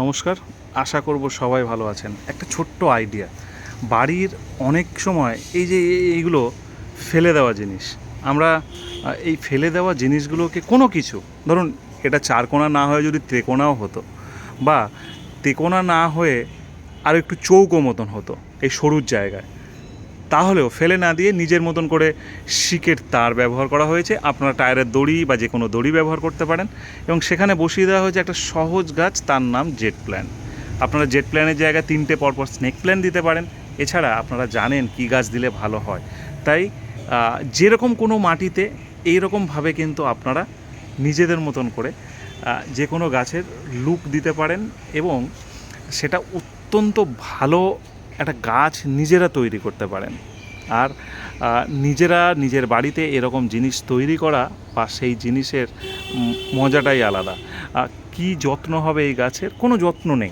নমস্কার, আশা করব সবাই ভালো আছেন। একটা ছোট্ট আইডিয়া বাড়ির অনেক সময় এই যে এইগুলো ফেলে দেওয়া জিনিস। আমরা এই ফেলে দেওয়া জিনিসগুলোকে কোনো কিছু, ধরুন এটা চারকোনা না হয়ে যদি ত্রিকোণাও হতো বা তেকোনা না হয়ে আর একটু চৌকো মতন হতো, এই সরুর জায়গায়। তাহলেও ফেলে না দিয়ে নিজের মতন করে শিকের তার ব্যবহার করা হয়েছে। আপনারা টায়ারের দড়ি বা যে কোনো দড়ি ব্যবহার করতে পারেন এবং সেখানে বসিয়ে দেওয়া হয়েছে একটা সহজ গাছ, তার নাম জেট প্ল্যান। আপনারা জেট প্ল্যানের জায়গায় তিনটে পরপর স্নেক প্ল্যান দিতে পারেন। এছাড়া আপনারা জানেন কী গাছ দিলে ভালো হয়। তাই যেরকম কোনো মাটিতে এইরকমভাবে কিন্তু আপনারা নিজেদের মতন করে যে কোনো গাছের লুক দিতে পারেন এবং সেটা অত্যন্ত ভালো একটা গাছ নিজেরা তৈরি করতে পারেন। আর নিজেরা নিজের বাড়িতে এরকম জিনিস তৈরি করা বা সেই জিনিসের মজাটাই আলাদা। কি যত্ন হবে এই গাছের? কোনো যত্ন নেই।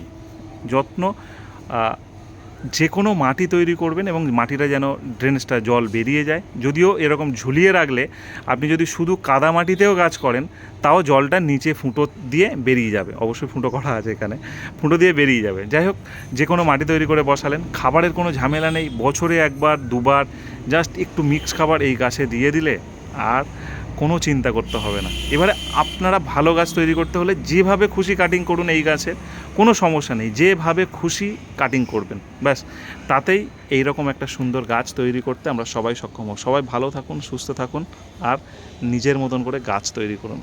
যত্ন যে কোনো মাটি তৈরি করবেন এবং মাটিটা যেন ড্রেনেজটা জল বেরিয়ে যায়। যদিও এরকম ঝুলিয়ে রাখলে আপনি যদি শুধু কাদা মাটিতেও গাছ করেন, তাও জলটা নিচে ফুটো দিয়ে বেরিয়ে যাবে। অবশ্যই ফুটো করা আছে এখানে। ফুটো দিয়ে বেরিয়ে যাবে। যাই হোক যে কোনো মাটি তৈরি করে বসালেন। খাবারের কোনো ঝামেলা নেই। বছরে একবার, দুবার জাস্ট একটু মিক্স খাবার এই গাছে দিয়ে দিলে আর কোনো চিন্তা করতে হবে না। এবারে আপনারা ভালো গাছ তৈরি করতে হলে যেভাবে খুশি কাটিং করুন এই গাছের। কোনো সমস্যা নেই, যেভাবে খুশি কাটিং করবেন। ব্যাস, তাতেই এই রকম একটা সুন্দর গাছ তৈরি করতে আমরা সবাই সক্ষম হব। সবাই ভালো থাকুন, সুস্থ থাকুন, আর নিজের মতন করে গাছ তৈরি করুন।